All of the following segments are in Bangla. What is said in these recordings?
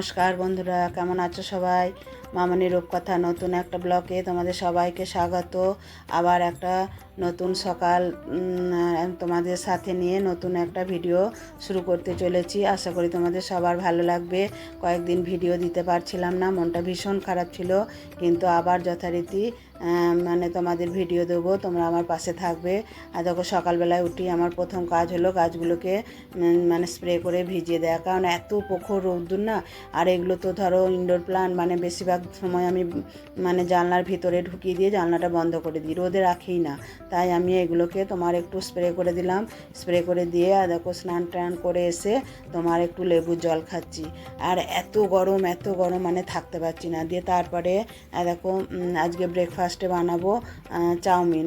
নমস্কার বন্ধুরা, কেমন আছো সবাই? মামনি রূপকথা নতুন একটা ব্লকে তোমাদের সবাইকে স্বাগত। আবার একটা নতুন সকাল তোমাদের সাথে নিয়ে নতুন একটা ভিডিও শুরু করতে চলেছি। আশা করি তোমাদের সবার ভালো লাগবে। কয়েকদিন ভিডিও দিতে পারছিলাম না, মনটা ভীষণ খারাপ ছিল, কিন্তু আবার যথারীতি মানে তোমাদের ভিডিও দেবো, তোমরা আমার পাশে থাকবে। আর দেখো, সকালবেলায় উঠি আমার প্রথম কাজ হলো গাছগুলোকে মানে স্প্রে করে ভিজিয়ে দেওয়া কারণ এত প্রখর রৌদ্র না? আর এগুলো তো ধরো ইনডোর প্লান্ট মানে বেশিরভাগ সময় আমি মানে জানলার ভিতরে ঢুকিয়ে দিয়ে জানলাটা বন্ধ করে দিই, রোদে রাখি না। তাই আমি এগুলোকে তোমার একটু স্প্রে করে দিলাম। স্প্রে করে দিয়ে, আর দেখো, স্নান টান করে এসে তোমার একটু লেবুর জল খাচ্ছি। আর এত গরম এত গরম মানে থাকতে পারছি না। দিয়ে তারপরে দেখো আজকে ব্রেকফাস্টে বানাবো চাউমিন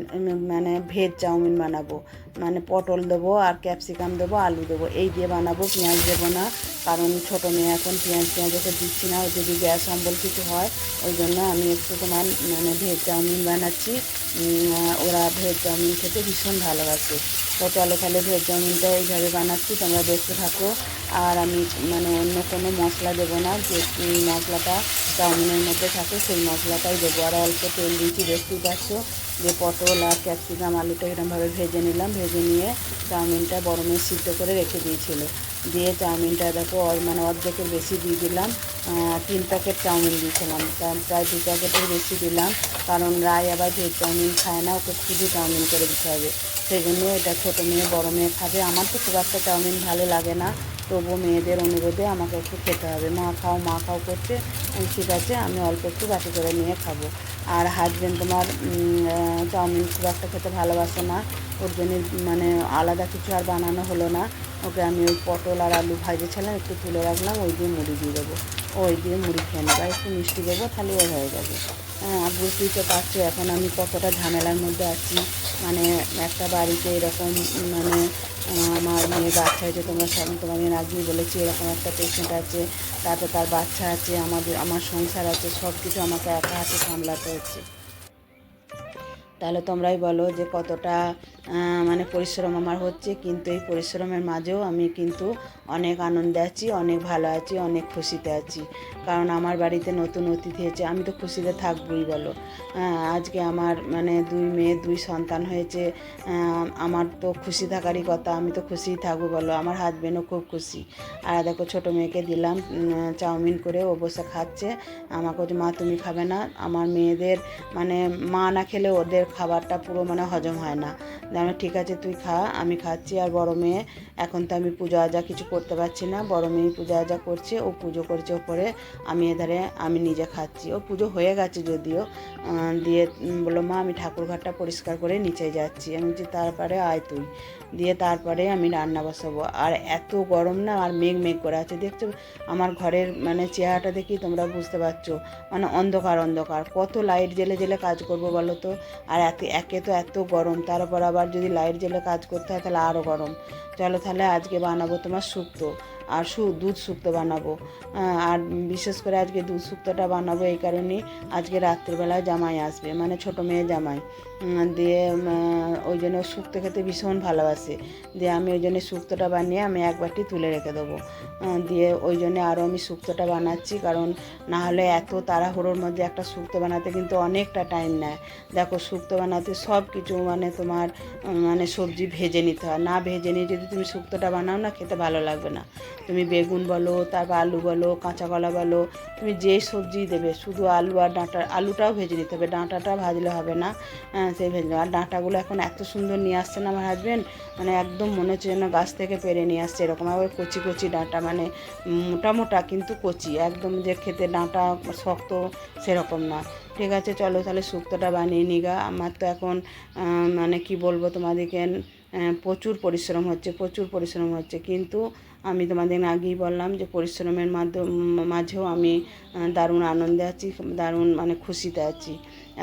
মানে ভেজ চাউমিন বানাবো। মানে পটল দেবো আর ক্যাপসিকাম দেবো, আলু দেবো। এই দিয়ে বানাবো, পেঁয়াজ দেবো না, কারণ ছোটো মেয়ে এখন পেঁয়াজ পেঁয়াজ ওকে দিচ্ছি না যদি গ্যাস অম্বল কিছু হয়, ওই জন্য আমি একটু তোমার মানে ভেজ চাউমিন বানাচ্ছি। ওরা ভেজ চাউমিন খেতে ভীষণ ভালোবাসে। তো চলো তাহলে ভেজ চাউমিনটা এইভাবে বানাচ্ছি, তোমরা দেখতে থাকো। আর আমি মানে অন্য কোনো মশলা দেবো না, যে মশলাটা চাউমিনের মধ্যে থাকে, সেই মশলাটাই দেবো। আর অল্প তেল দিয়েছি, দেখতেই পাচ্ছ। যে পটল আর ক্যাপসিকাম, আলুটা এরকমভাবে ভেজে নিলাম। ভেজে নিয়ে চাউমিনটা গরমে সিদ্ধ করে রেখে দিয়েছিল। দিয়ে চাউমিনটা দেখো মানে অর্ধেকের বেশি দিয়ে দিলাম। তিন প্যাকেট চাউমিন দিয়েছিলাম। প্রায় দু প্যাকেটের বেশি দিলাম। কারণ রায় আবার ভেজ চাউমিন খায় না, ওকে শুধু চাউমিন করে দিতে হবে। সেই জন্য এটা ছোটো মেয়ে বড় মেয়ে খাবে। আমার তো খুব একটা চাউমিন ভালো লাগে না। তবুও মেয়েদের অনুরোধে আমাকে একটু খেতে হবে। মা খাও মা খাও করছে। ঠিক আছে, আমি অল্প একটু বাটি করে নিয়ে খাব। আর হাজবেন্ড তোমার চাউমিন খুব একটা খেতে ভালোবাসে না। ওর জন্য মানে আলাদা কিছু আর বানানো হলো না। ওকে আমি ওই পটল আর আলু ভাজেছিলাম একটু তুলে রাখলাম, ওই দিয়ে মুড়ি দিয়ে দেবো। ওই দিয়ে মুড়ি খেয়ে নেব। একটু মিষ্টি দেবো, তাহলে ও হয়ে যাবে। হ্যাঁ আর বুঝতেই তো পারছ, এখন আমি কতটা ঝামেলার মধ্যে আছি। মানে একটা বাড়িতে এরকম মানে আমার মেয়ে বাচ্চা হয়েছে, তোমরা তোমার তোমাদের আগেই বলেছি, এরকম একটা পেশেন্ট আছে, তারপর তার বাচ্চা আছে, আমাদের আমার সংসার আছে সব কিছু আমাকে একা হাতে সামলাতে হচ্ছে। তাহলে তোমরাই বলো যে কতটা মানে পরিশ্রম আমার হচ্ছে। কিন্তু এই পরিশ্রমের মাঝেও আমি কিন্তু অনেক আনন্দে আছি, অনেক ভালো আছি, অনেক খুশিতে আছি। কারণ আমার বাড়িতে নতুন অতিথি হয়েছে আমি তো খুশিতে থাকবোই বলো। আজকে আমার মানে দুই মেয়ে, দুই সন্তান হয়েছে। আমার তো খুশি থাকারই কথা, আমি তো খুশিই থাকব বলো। আমার হাজবেন্ডও খুব খুশি। আর দেখো ছোটো মেয়েকে দিলাম চাউমিন করে, ও বসে খাচ্ছে। আমাকে মা, তুমি খাবে না। আমার মেয়েদের মানে মা না খেলে ওদের খাবারটা পুরো মানে হজম হয় না। আমি ঠিক আছে, তুই খা, আমি খাচ্ছি। আর বড় মেয়ে, এখন তো আমি পুজো আজা কিছু করতে পারছি না। বড় মেয়ে পুজো আজা করছে, ও পুজো করছে ওপরে। আমি এধারে, আমি নিজে খাচ্ছি। ও পুজো হয়ে গেছে যদিও। দিয়ে বলল, মা, আমি ঠাকুর পরিষ্কার করে নিচে যাচ্ছি। আমি বলছি, তারপরে আয় তুই। দিয়ে তারপরে আমি রান্না বসাবো। আর এত গরম না, আর মেঘ মেঘ করে আছে। দেখছ, আমার ঘরের মানে চেহারাটা দেখি তোমরা বুঝতে পারছ। মানে অন্ধকার অন্ধকার। কত লাইট জেলে জেলে কাজ করব বলো তো? আর একে একে তো এত গরম, তারপর আবার যদি লাইট জেলে কাজ করতে হয় তাহলে আরও গরম। চলো তাহলে আজকে বানাবো তোমার শুক্তো আর সু, দুধ শুক্তো বানাবো। আর বিশেষ করে আজকে দুধ শুক্তোটা বানাবো এই কারণে আজকে রাত্রিবেলায় জামাই আসবে মানে ছোটো মেয়ে জামাই। দিয়ে ওই জন্য শুক্তো খেতে ভীষণ ভালোবাসে। দিয়ে আমি ওই জন্য শুক্তোটা বানিয়ে আমি এক বাটি তুলে রেখে দেবো। দিয়ে ওই জন্য আরও আমি শুক্তোটা বানাচ্ছি, কারণ না হলে এত তাড়াহুড়োর মধ্যে একটা শুক্তো বানাতে কিন্তু অনেকটা টাইম নেয়। দেখো, শুক্তো বানাতে সব কিছু মানে তোমার মানে সবজি ভেজে নিতে হয়। না ভেজে নিয়ে যদি তুমি শুক্তোটা বানাও না, খেতে ভালো লাগবে না। তুমি বেগুন বলো তারপর আলু বলো কাঁচা কলা বলো তুমি যে সবজি দেবে শুধু আলু আর ডাঁটা আলুটাও ভেজে নিতে হবে ডাঁটাটা ভাজলে হবে না হ্যাঁ, সেই ভেজে আর ডাঁটাগুলো এখন এত সুন্দর নিয়ে আসছে না আমার হাজব্যান্ড মানে একদম মনে হচ্ছে যেন গাছ থেকে পেরে নিয়ে আসছে এরকম আবার কচি কচি ডাঁটা মানে মোটা মোটা কিন্তু কচি একদম যে খেতে ডাঁটা শক্ত সেরকম না। ঠিক আছে চলো তাহলে শুক্তোটা বানিয়ে নিগা আমার তো এখন মানে কি বলব তোমাদেরকে প্রচুর পরিশ্রম হচ্ছে প্রচুর পরিশ্রম হচ্ছে কিন্তু আমি তোমাদের আগেই বললাম যে পরিশ্রমের মাধ্যম মাঝেও আমি দারুণ আনন্দে আছি, দারুণ মানে খুশিতে আছি।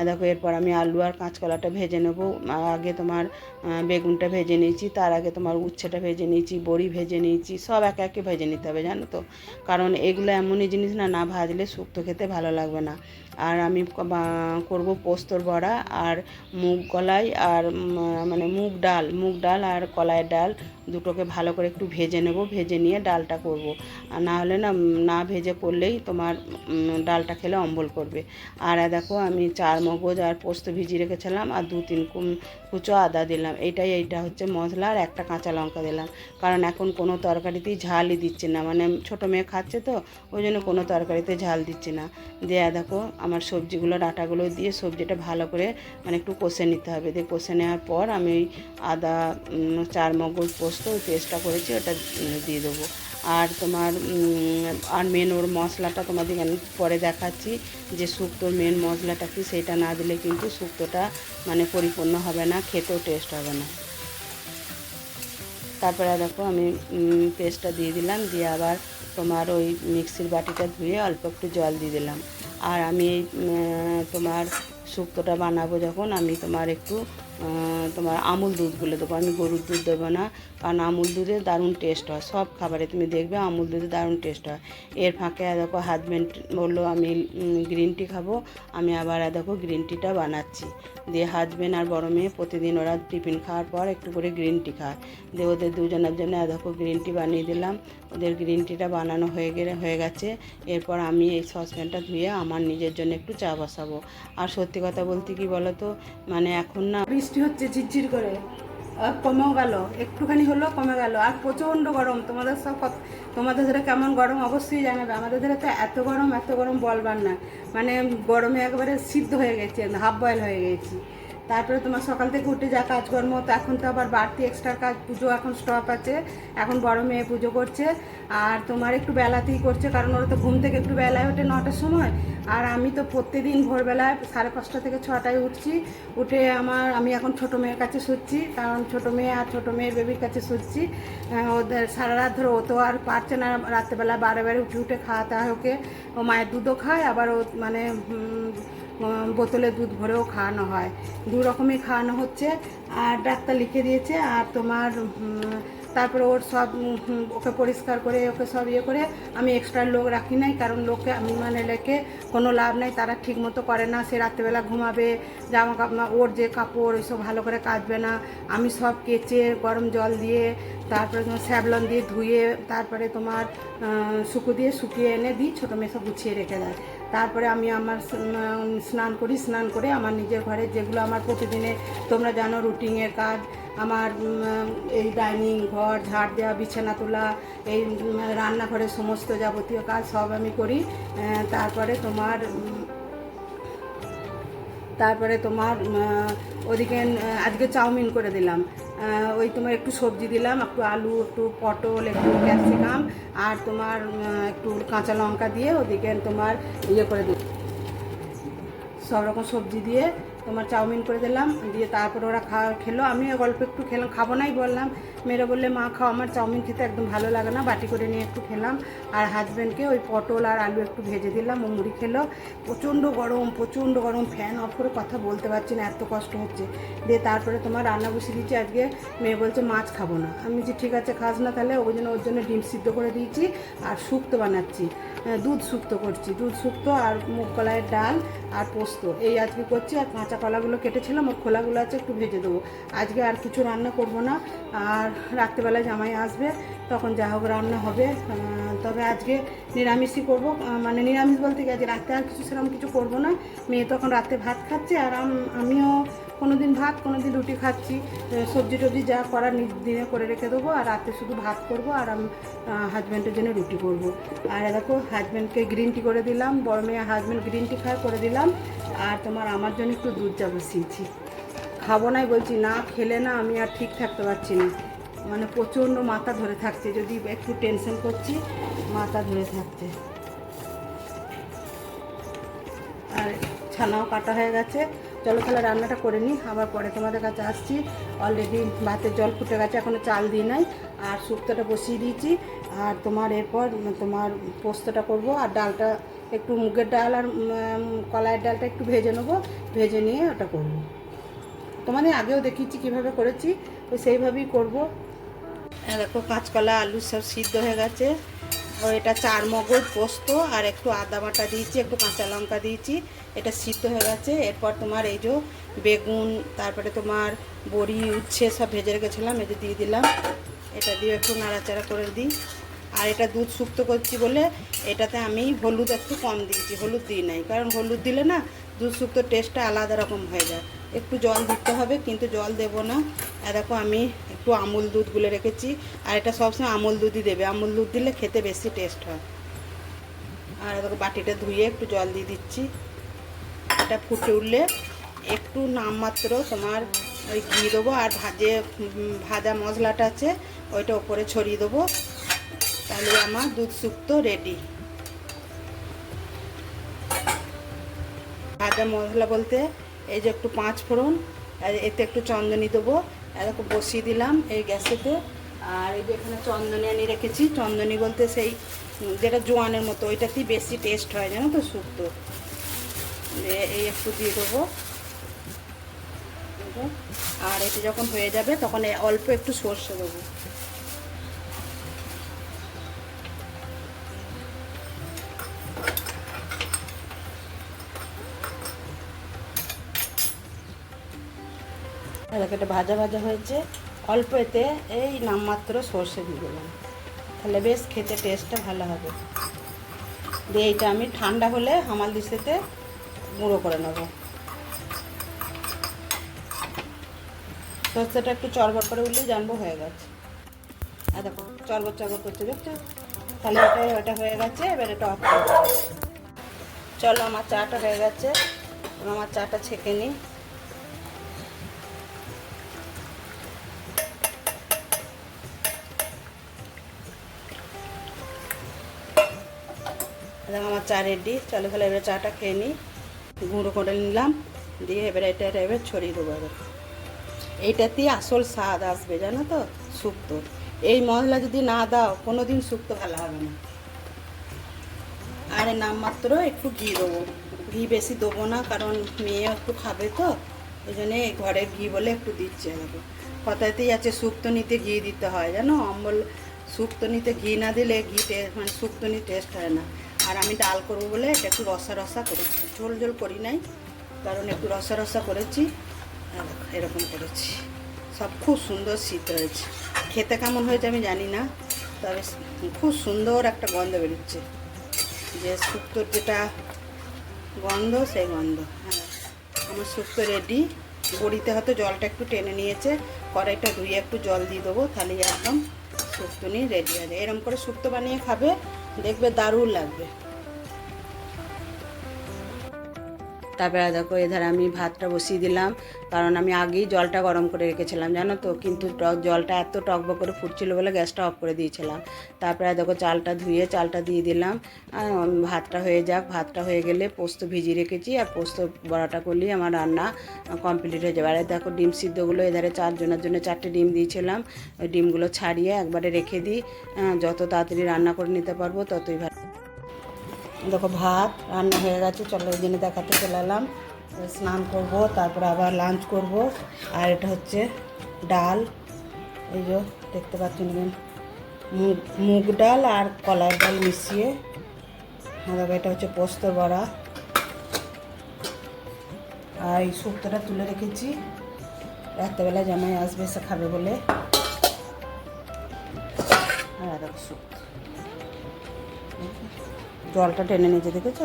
দেখো, এরপর আমি আলু আর কাঁচকলাটা ভেজে নেব। আগে তোমার বেগুনটা ভেজে নিয়েছি, তার আগে তোমার উচ্ছেটা ভেজে নিয়েছি, বড়ি ভেজে নিয়েছি, সব একে একে ভেজে নিতে হবে, জানো তো? কারণ এগুলো এমনই জিনিস না না ভাজলে শুক্তো খেতে ভালো লাগবে না। আর আমি করব পোস্তর বড়া আর মুগ কলাই আর মানে মুগ ডাল মুগ ডাল আর কলাইয়ের ডাল দুটোকে ভালো করে একটু ভেজে নেব, ভেজে নিয়ে ডালটা করব। আর না হলে না না ভেজে করলেই তোমার ডালটা খেলে অম্বল করবে। আর দেখো আমি চার মগজ আর পোস্ত ভিজিয়ে রেখেছিলাম আর দু তিন কুচো আদা দিলাম। এইটাই, এইটা হচ্ছে মশলা আর একটা কাঁচা লঙ্কা দিলাম। কারণ এখন কোনো তরকারিতেই ঝালই দিচ্ছে না। মানে ছোটো মেয়ে খাচ্ছে তো, ওই জন্য কোনো তরকারিতে ঝাল দিচ্ছে না। দিয়ে দেখো আমার সবজিগুলো, ডাটাগুলো দিয়ে সবজিটা ভালো করে মানে একটু কষে নিতে হবে। দিয়ে কষে নেওয়ার পর আমি ওই আদা চার মগজ পোস্ত ওই পেস্টটা করেছি, ওটা দিয়ে দেবো। আর তোমার আর মেন ওর মশলাটা তোমাদেরকে আমি পরে দেখাচ্ছি, যে শুক্তোর মেন মশলাটা কি সেটা না দিলে কিন্তু শুক্তোটা মানে পরিপূর্ণ হবে না, খেতেও টেস্ট হবে না। তারপরে দেখো আমি পেস্টটা দিয়ে দিলাম, দিয়ে আবার তোমার ওই মিক্সির বাটিটা ধুয়ে অল্প একটু জল দিয়ে দিলাম। আর আমি তোমার শুক্তোটা বানাবো যখন, আমি তোমার একটু তোমার আমুল দুধগুলো দেবো, আমি গরুর দুধ দেবো না, কারণ আমুল দুধে দারুণ টেস্ট হয়। সব খাবারে তুমি দেখবে আমুল দুধে দারুণ টেস্ট হয়। এর ফাঁকে দেখো হাজব্যান্ড বলল, আমি গ্রিন টি খাব, আমি আবার দেখো গ্রিন টিটা বানাচ্ছি। দিয়ে হাজব্যান্ড আর বড় মেয়ে প্রতিদিন ওরা টিফিন খাওয়ার পর একটু করে গ্রিন টি খায়। দিয়ে ওদের দুজনের জন্য দেখো গ্রিন টি বানিয়ে দিলাম। ওদের গ্রিন টিটা বানানো হয়ে গেলে, হয়ে গেছে। এরপর আমি এই সসপ্যানটা ধুয়ে আমার নিজের জন্য একটু চা বসাবো। আর সত্যি কথা বলতে কি বলো তো মানে এখন না বৃষ্টি হচ্ছে ঝিরঝির করে। কমেও গেল, একটুখানি হলো কমে গেল। আর প্রচণ্ড গরম, তোমাদের সব তোমাদের ধরে কেমন গরম অবশ্যই জানাবে। আমাদের ধরে তো এত গরম এত গরম বলবার না। মানে গরমে একবারে সিদ্ধ হয়ে গেছে, হাফ বয়েল হয়ে গেছি। তারপরে তোমার সকাল থেকে উঠে যা কাজকর্ম, তো এখন তো আবার বাড়তি এক্সট্রা কাজ, পুজো এখন স্টপ আছে। এখন বড় মেয়ে পুজো করছে। আর তোমার একটু বেলাতেই করছে, কারণ ওরা তো ঘুম থেকে একটু বেলায় ওঠে নটার সময়। আর আমি তো প্রত্যেকদিন ভোরবেলায় সাড়ে পাঁচটা থেকে ছটায় উঠছি। উঠে আমার, আমি এখন ছোটো মেয়ের কাছে শুচ্ছি, কারণ ছোটো মেয়ে আর ছোটো মেয়ের বেবির কাছে শুচ্ছি। ওদের সারা রাত ধরে ও তো আর পারছে না রাত্রেবেলা বারে বারে উঠে উঠে খাওয়াতে হয় ওকে। ও মায়ের দুধও খায়, আবার ও মানে বোতলে দুধ ভরেও খাওয়ানো হয়। দু রকমই খাওয়ানো হচ্ছে। আর ডাক্তার লিখে দিয়েছে, আর তোমার তারপরে ওর সব ওকে পরিষ্কার করে, ওকে সব ইয়ে করে আমি এক্সট্রা লোক রাখি নাই, কারণ লোককে, আমি মানে রেখে কোনো লাভ নাই, তারা ঠিক মতো করে না, সে রাত্রেবেলা ঘুমাবে, জামা কাপড় ওর যে কাপড়, ওইসব ভালো করে কাচবে না। আমি সব কেচে, গরম জল দিয়ে, তারপরে তোমার স্যাবলন দিয়ে ধুয়ে, তারপরে তোমার শুকু দিয়ে শুকিয়ে এনে দিই, ছোটো মেয়ে সব গুছিয়ে রেখে দেয়। তারপরে আমি আমার স্নান করি, স্নান করে আমার নিজের ঘরে যেগুলো আমার প্রতিদিনে, তোমরা জানো রুটিনের কাজ, আমার এই ডাইনিং ঘর, ঝাড় দেওয়া, বিছানা তোলা, এই রান্নাঘরের সমস্ত যাবতীয় কাজ সব আমি করি। তারপরে তোমার তারপরে তোমার ওদিকে আজকে চাউমিন করে দিলাম। ওই তোমার একটু সবজি দিলাম, একটু আলু, একটু পটল, একটু ক্যাপসিকাম, আর তোমার একটু কাঁচা লঙ্কা দিয়ে ওদিকে তোমার ইয়ে করে দিই সব রকম সবজি দিয়ে তোমার চাউমিন করে দিলাম, দিয়ে তারপর ওরা খাওয়া খেলো। আমিও গল্প একটু খেলাম, খাব নাই বললাম। মেয়েরা বললে, মা, খাও, আমার চাউমিন খেতে একদম ভালো লাগে না। বাটি করে নিয়ে একটু খেলাম। আর হাজব্যান্ডকে ওই পটল আর আলু একটু ভেজে দিলাম ও মুড়ি খেলো। প্রচণ্ড গরম প্রচণ্ড গরম ফ্যান অফ করে কথা বলতে পারছি না, এত কষ্ট হচ্ছে। দিয়ে তারপরে তোমার রান্না বসিয়ে দিচ্ছি আজকে। মেয়ে বলছে, মাছ খাব না। আমি যে ঠিক আছে, খাস না তাহলে। ওই জন্য, ওর জন্য ডিম সিদ্ধ করে দিয়েছি আর শুক্তো বানাচ্ছি। দুধ শুক্তো করছি, দুধ শুক্তো আর মুগ কলাইয়ের ডাল আর পোস্ত। এই আজকে করছি আর কাঁচা কলাগুলো কেটেছিলাম, ওর খোলাগুলো আছে, একটু ভেজে দেবো। আজকে আর কিছু রান্না করব না। আর রাত্রেবেলা জামাই আসবে, তখন যা হোক রান্না হবে। তবে আজকে নিরামিষই করব। মানে নিরামিষ বলতে কি আজকে রাতে আর কিছু সেরকম কিছু করব না। মেয়ে তখন রাতে ভাত খাচ্ছে, আর আমিও কোনো দিন ভাত কোনো দিন রুটি খাচ্ছি। সবজি টবজি যা করার দিনে করে রেখে দেবো, আর রাতে শুধু ভাত করব, আর আমি হাজব্যান্ডের জন্য রুটি করব। আর দেখো হাজব্যান্ডকে গ্রিন টি করে দিলাম, বড় মেয়ে হাজব্যান্ড গ্রিন টি খায়, করে দিলাম। আর তোমার আমার জন্য একটু দুধ চা বসিয়েছি। খাব নাই বলছি, না খেলে না আমি আর ঠিক থাকতে পারছি না। মানে প্রচণ্ড মাথা ধরে থাকছে, যদি একটু টেনশন করছি, মাথা ধরে থাকছে। আর ছানাও কাটা হয়ে গেছে। চলো তাহলে রান্নাটা করে নিই, আবার পরে তোমাদের কাছে আসছি। অলরেডি ভাতের জল ফুটে গেছে এখনও চাল দিই নাই। আর শুক্তোটা বসিয়ে দিয়েছি। আর তোমার এরপর তোমার পোস্তটা করব আর ডালটা একটু মুগের ডাল আর কলাইয়ের ডালটা একটু ভেজে নেব, ভেজে নিয়ে ওটা করব। তোমাদের আগেও দেখিয়েছি কীভাবে করেছি, তো সেইভাবেই করব। দেখো কাঁচকলা, আলু সব সিদ্ধ হয়ে গেছে। ও, এটা চার মগজ পোস্ত আর একটু আদা বাটা দিয়েছি, একটু কাঁচা লঙ্কা দিয়েছি, এটা সিদ্ধ হয়ে গেছে। এরপর তোমার এই যে বেগুন, তারপরে তোমার বড়ি, উচ্ছে সব ভেজে রেখেছিলাম, এই দিয়ে দিলাম। এটা দিয়ে একটু নাড়াচাড়া করে দিই। আর এটা দুধ শুক্তো করছি বলে এটাতে আমি হলুদ একটু কম দিয়েছি, হলুদ দিই নাই। কারণ হলুদ দিলে না দুধ শুক্তোর টেস্টটা আলাদা রকম হয়ে যায়। একটু জল দিতে হবে, কিন্তু জল দেব না। আর দেখো আমি একটু আমুল দুধ গুলে রেখেছি। আর এটা সবসময় আমুল দুধই দেবে। আমুল দুধ দিলে খেতে বেশি টেস্ট হয়। আর দেখো বাটিটা ধুয়ে একটু জল দিয়ে দিচ্ছি। এটা ফুটে উঠলে একটু নামমাত্র তোমার ওই ঘি দেবো আর ভাজে ভাজা মশলাটা আছে, ওইটা ওপরে ছড়িয়ে দেবো। তাহলে আমার দুধ শুক্তো রেডি ভাজা মশলা বলতে এই যে একটু পাঁচ ফোড়ন, আর এতে একটু চন্দনি দেবো। এরকম বসিয়ে দিলাম এই গ্যাসেতে। আর এই যে এখানে চন্দনি আনি রেখেছি। চন্দনি বলতে সেই, যেটা জোয়ানের মতো, ওইটাতেই বেশি টেস্ট হয়, জানো তো শুক্তো এই একটু দিয়ে দেবো। এই আর এটা যখন হয়ে যাবে, তখন অল্প একটু সর্ষে দেবো। এটা ভাজা ভাজা হয়েছে। অল্প এতে এই নামমাত্র সর্ষে দিয়ে দিলাম। তাহলে বেশ খেতে টেস্টটা ভালো হবে। দিয়ে এইটা আমি ঠান্ডা হলে হামাল দিশেতে গুঁড়ো করে নেব। সর্ষেটা একটু চড়বড় করে উঠলে জানব হয়ে গেছে। আর দেখো চড়বড় চড়বড় করছে, দেখছ? তাহলে এটা এটা হয়ে গেছে, এবার এটা অফ চলো, আমার চাটা হয়ে গেছে। আমার চাটা ছেঁকে নিই। দেখো, আমার চা রেডি চলো, তাহলে এবার চাটা খেয়ে নিই। গুঁড়ো করে নিলাম। দিয়ে এবার এটা এবার ছড়িয়ে দেবো এবার। এইটাতেই আসল স্বাদ আসবে, জানো তো? শুক্তো এই মশলা যদি না দাও কোনো দিন শুক্তো ভালো হবে না। আর নামমাত্র একটু ঘি দেবো। ঘি বেশি দেবো না, কারণ মেয়ে একটু খাবে তো, ওই জন্যে ঘরের ঘি বলে একটু দিচ্ছে দেখো কথাতেই আছে শুক্তো নিতে ঘি দিতে হয়, জানো? অম্বল শুক্তো নিতে ঘি না দিলে ঘি টেস্ট মানে শুক্তো নিতে টেস্ট হয় না। আর আমি ডাল করব বলে এটা একটু রসা রসা করেছি। ঝোল ঝোল করি নাই, কারণ একটু রসা রসা করেছি। এরকম করেছি। সব খুব সুন্দর শীত হয়েছে খেতে কেমন হয়েছে আমি জানি না, তবে খুব সুন্দর একটা গন্ধ বেরোচ্ছে। যে শুক্তোর যেটা গন্ধ, সেই গন্ধ। হ্যাঁ আমার শুক্তো রেডি বড়িতে হয়তো জলটা একটু টেনে নিয়েছে। কড়াইটা ধুয়ে একটু জল দিয়ে দেবো তাহলে একদম শুক্তো নিয়ে রেডি আছে এরকম করে শুক্তো বানিয়ে খাবে, দেখবে দারুণ লাগবে। তারপরে দেখো এধারে আমি ভাতটা বসিয়ে দিলাম। কারণ আমি আগেই জলটা গরম করে রেখেছিলাম, জানো তো? কিন্তু জলটা এত টকবক করে ফুটছিল বলে গ্যাসটা অফ করে দিয়েছিলাম। তারপরে দেখো, চালটা ধুয়ে চালটা দিয়ে দিলাম। ভাতটা হয়ে যাক। ভাতটা হয়ে গেলে পোস্ত ভিজিয়ে রেখেছি আর পোস্ত বড়াটা করলেই আমার রান্না কমপ্লিট হয়ে যাবে। আর দেখো, ডিম সিদ্ধগুলো এধারে চারজনের জন্য চারটে ডিম দিয়েছিলাম। ওই ডিমগুলো ছাড়িয়ে একবারে রেখে দিই। যত তাড়াতাড়ি রান্না করে নিতে পারব ততই ভালো। দেখো ভাত রান্না হয়ে গেছে, চলো ওই জন্য দেখাতে চলে এলাম। স্নান করব, তারপর আবার লাঞ্চ করব। আর এটা হচ্ছে ডাল। এই যে দেখতে পাচ্ছেন মুগ মুগ ডাল আর কলার ডাল মিশিয়ে। আর দেখো, এটা হচ্ছে পোস্ত বড়া। আর এই শুক্তোটা তুলে রেখেছি। রাত্রেবেলা জামাই আসবে, এসে খাবে বলে। আর দেখো জলটা টেনে নিয়েছে, দেখেছ?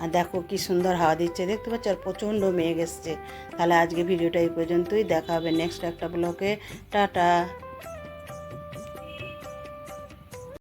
আর দেখো কি সুন্দর হাওয়া দিচ্ছে। দেখতে পাচ্ছ, আর প্রচণ্ড মেঘ এসছে। তাহলে আজকে ভিডিওটা এই পর্যন্তই। দেখা হবে নেক্সট একটা ব্লকে টাটা।